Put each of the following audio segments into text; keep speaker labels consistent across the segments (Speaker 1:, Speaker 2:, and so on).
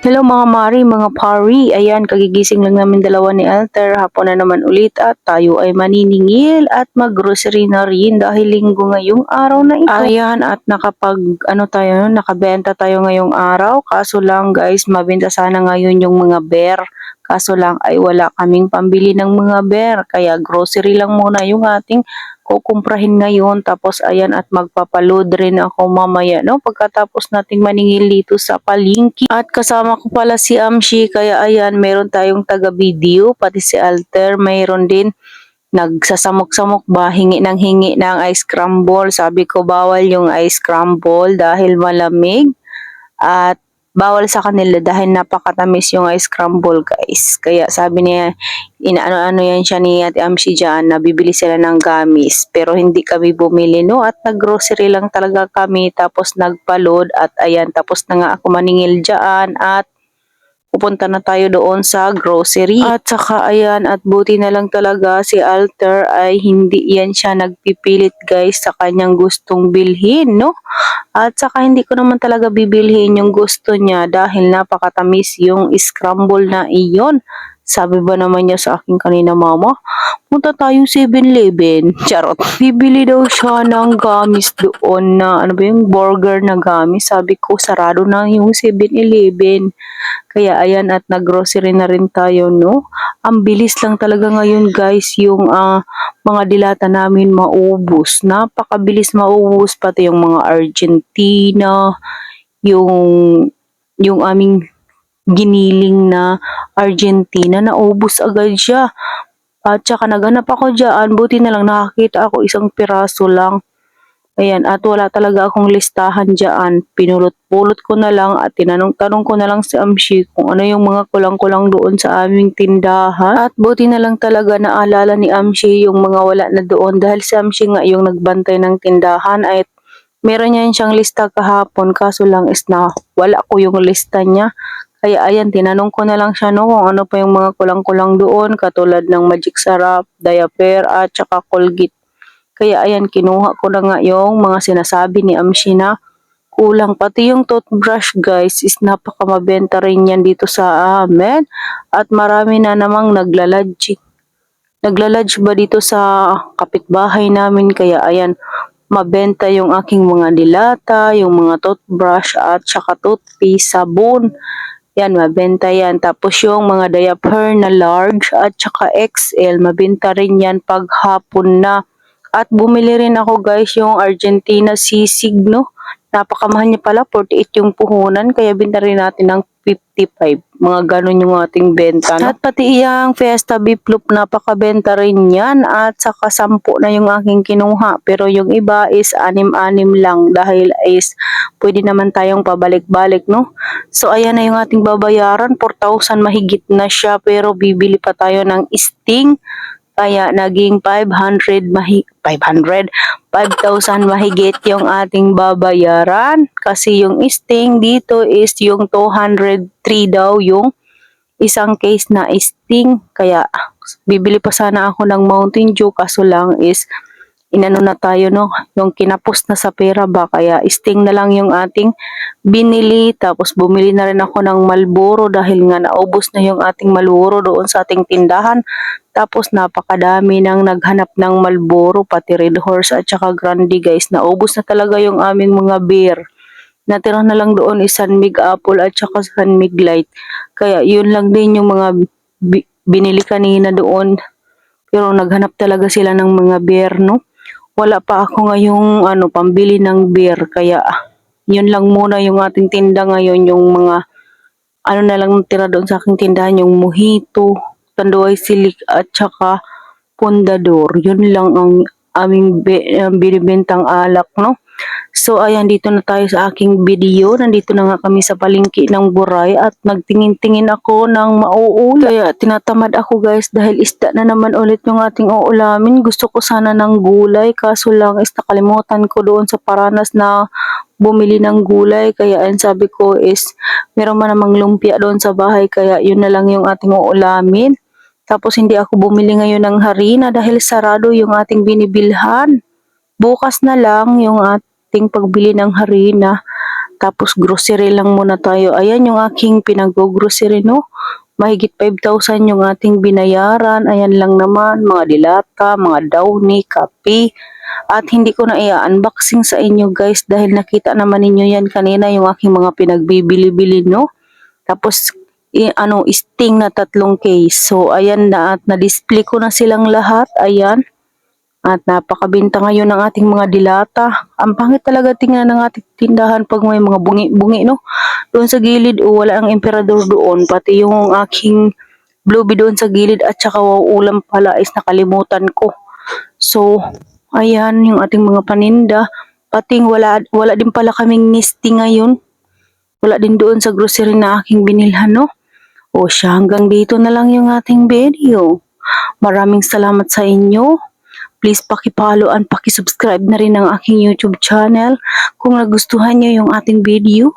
Speaker 1: Hello mga mari, mga pari. Ayan, kagigising lang namin dalawa ni Alter. Hapon na naman ulit at tayo ay maniningil at mag-grocery na rin dahil linggo ngayong araw na ito. Ayan, at nakapag, ano tayo, nakabenta tayo ngayong araw. Kaso lang guys, mabenta sana ngayon yung mga bear. Kaso lang ay wala kaming pambili ng mga bear. Kaya grocery lang muna yung ating kukumprahin ngayon tapos ayan at magpapaload rin ako mamaya no? Pagkatapos nating maningil dito sa palingki at kasama ko pala si Amshi kaya ayan meron tayong taga video pati si Alter mayroon din nagsasamok-samok ba hingi ng hingi ng ice crumble. Sabi ko bawal yung ice crumble dahil malamig. At bawal sa kanila dahil napakatamis yung ice crumble guys. Kaya sabi niya, inaano-ano yan siya ni Ate Amshi dyan na bibili sila ng gamis. Pero hindi kami bumili no at naggrocery lang talaga kami tapos nagpaload at ayan tapos na nga ako maningil dyan at pupunta na tayo doon sa grocery. At saka ayan, at buti na lang talaga si Alter ay hindi yan siya nagpipilit guys sa kanyang gustong bilhin, no? At saka hindi ko naman talaga bibilhin yung gusto niya dahil napakatamis yung scramble na iyon. Sabi ba naman niya sa akin kanina, mama, punta tayo 7-Eleven. Charot. Bibili daw siya ng gamis doon na, ano ba yung burger na gamis. Sabi ko, sarado na yung 7-Eleven. Kaya ayan at naggrocery na rin tayo, no? Ang bilis lang talaga ngayon guys yung ah, mga dilata namin maubos. Napakabilis maubos pati yung mga Argentina, yung yung aming giniling na Argentina, naubos agad siya. At saka naghanap ako dyan, buti na lang nakakita ako isang piraso lang. Ayan, at wala talaga akong listahan dyan. Pinulot-pulot ko na lang at tinanong-tanong ko na lang si Amshi kung ano yung mga kulang-kulang doon sa aming tindahan. At buti na lang talaga naalala ni Amshi yung mga wala na doon dahil si Amshi nga yung nagbantay ng tindahan at meron niya siyang lista kahapon kaso lang is na wala ko yung lista niya. Kaya ayan, tinanong ko na lang siya no kung ano pa yung mga kulang-kulang doon katulad ng magic sarap, diaper at saka colgate. Kaya ayan, kinuha ko na nga yung mga sinasabi ni Amshi na kulang. Pati yung toothbrush guys is napakamabenta rin yan dito sa amin. At marami na namang naglalodge. Naglalodge ba dito sa kapitbahay namin. Kaya ayan, mabenta yung aking mga dilata, yung mga toothbrush at saka toothpaste, sabon. Yan, mabenta yan. Tapos yung mga diaper na large at saka XL, mabenta rin yan pag hapon na. At bumili rin ako guys yung Argentina sisig, no? Napakamahal niya pala, 48 yung puhunan, kaya binta rin natin ng 55. Mga ganun yung ating benta. At pati iyang Fiesta Beef Loop, napakabenta rin yan. At saka 10 na yung aking kinuha. Pero yung iba is anim-anim lang dahil is pwede naman tayong pabalik-balik, no? So, ayan na yung ating babayaran. 4,000 mahigit na siya pero bibili pa tayo ng sting. Kaya naging 500 mahi 500 5,000 mahigit yung ating babayaran. Kasi yung sting dito is yung 203 daw yung isang case na sting. Kaya bibili pa sana ako ng Mountain Dew kaso lang is inano na tayo no? Yung kinapos na sa pera ba kaya sting na lang yung ating binili. Tapos bumili na rin ako ng Malboro dahil nga naubos na yung ating Malboro doon sa ating tindahan. Tapos napakadami nang naghanap ng Malboro pati Red Horse at saka Grande guys. Naubos na talaga yung aming mga beer. Natira na lang doon is San Mig Apple at saka San Mig Light. Kaya yun lang din yung mga bi- binili kanina doon. Pero naghanap talaga sila ng mga beer no wala pa ako ngayong ano pambili ng beer kaya yun lang muna yung ating tinda ngayon yung mga ano na lang tira doon sa aking tindahan yung mojito, tanduay silik at saka pundador. Yun lang ang aming be, uh, alak no. So ayan dito na tayo sa aking video. Nandito na nga kami sa palengke ng Buray at nagtingin-tingin ako ng mauulam. Kaya tinatamad ako guys dahil isda na naman ulit yung ating uulamin. Gusto ko sana ng gulay kaso lang is nakalimutan ko doon sa Paranas na bumili ng gulay. Kaya ang sabi ko is meron man namang lumpia doon sa bahay kaya yun na lang yung ating uulamin. Tapos hindi ako bumili ngayon ng harina dahil sarado yung ating binibilhan. Bukas na lang yung ating pagbili ng harina. Tapos grocery lang muna tayo. Ayan yung aking pinag-grocery, no? Mahigit 5,000 yung ating binayaran. Ayan lang naman, mga dilata, mga downy, kape. At hindi ko na i-unboxing sa inyo guys dahil nakita naman ninyo yan kanina yung aking mga pinagbibili-bili, no? Tapos, ano, sting na tatlong case. So, ayan na at na-display ko na silang lahat. Ayan. At napakabinta ngayon ng ating mga dilata. Ang pangit talaga tingnan ng ating tindahan pag may mga bungi-bungi, no? Doon sa gilid, oh, wala ang emperador doon. Pati yung aking blueberry doon sa gilid at saka ulam pala is nakalimutan ko. So, ayan yung ating mga paninda. Pating wala, wala din pala kaming nisty ngayon. Wala din doon sa grocery na aking binilhan, no? O siya, hanggang dito na lang yung ating video. Maraming salamat sa inyo. Please pakipollow and pakisubscribe na rin ang aking YouTube channel. Kung nagustuhan nyo yung ating video,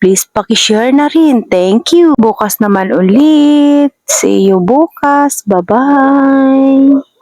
Speaker 1: please pakishare na rin. Thank you. Bukas naman ulit. See you bukas. Bye-bye.